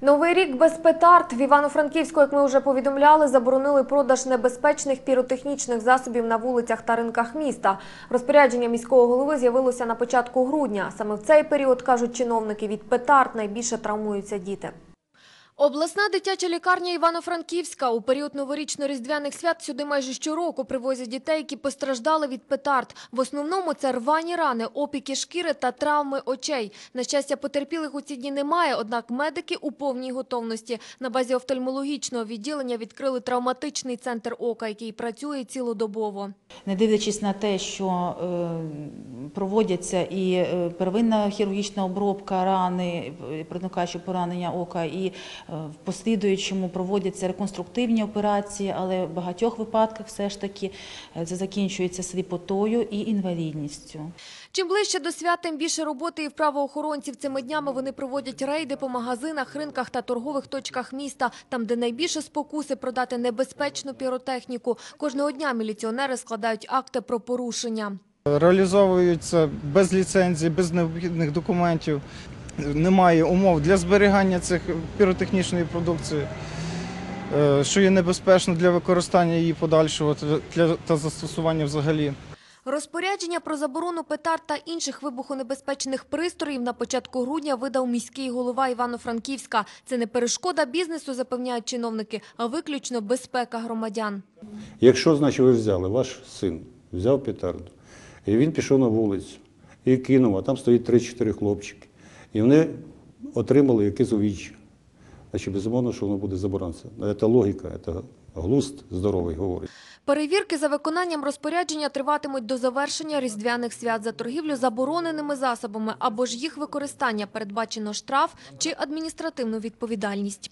Новий рік без петард в Івано-Франківську, як ми вже повідомляли, заборонили продаж небезпечних піротехнічних засобів на вулицях та ринках міста. Розпорядження міського голови з'явилося на початку грудня. Саме в цей період, кажуть чиновники, від петард найбільше травмуються діти. Обласна дитяча лікарня Івано-Франківська у період новорічно-різдвяних свят сюди майже щороку привозять дітей, які постраждали від петард. В основному це рвані рани, опіки шкіри та травми очей. На щастя, потерпілих у ці дні немає, однак медики у повній готовності. На базі офтальмологічного відділення відкрили травматичний центр ока, який працює цілодобово. Не дивлячись на те, що е, проводяться і е, первинна хірургічна обробка рани, е, поранення ока, і е, в послідуючому проводяться реконструктивні операції, але в багатьох випадках все ж таки це закінчується сліпотою і інвалідністю. Чим ближче до свят, тим більше роботи і в правоохоронців. Цими днями вони проводять рейди по магазинах, ринках та торгових точках міста, там, де найбільше спокуси продати небезпечну піротехніку. Кожного дня міліціонери складають акти про порушення. Реалізовуються без ліцензії, без необхідних документів. Немає умов для зберігання цих піротехнічної продукції, е, що є небезпечно для використання її подальшого для- та застосування взагалі. Розпорядження про заборону петард та інших вибухонебезпечних пристроїв на початку грудня видав міський голова Івано-Франківська. Це не перешкода бізнесу, запевняють чиновники, а виключно безпека громадян. Якщо, значить, ви взяли, ваш син взяв петарду, і він пішов на вулицю і кинув, а там стоїть 3-4 хлопчики. І вони отримали якесь увіччя. Значить, безумовно, що воно буде заборонено. Це логіка, це глузд здоровий говорить. Перевірки за виконанням розпорядження триватимуть до завершення різдвяних свят за торгівлю забороненими засобами або ж їх використання передбачено штраф чи адміністративну відповідальність.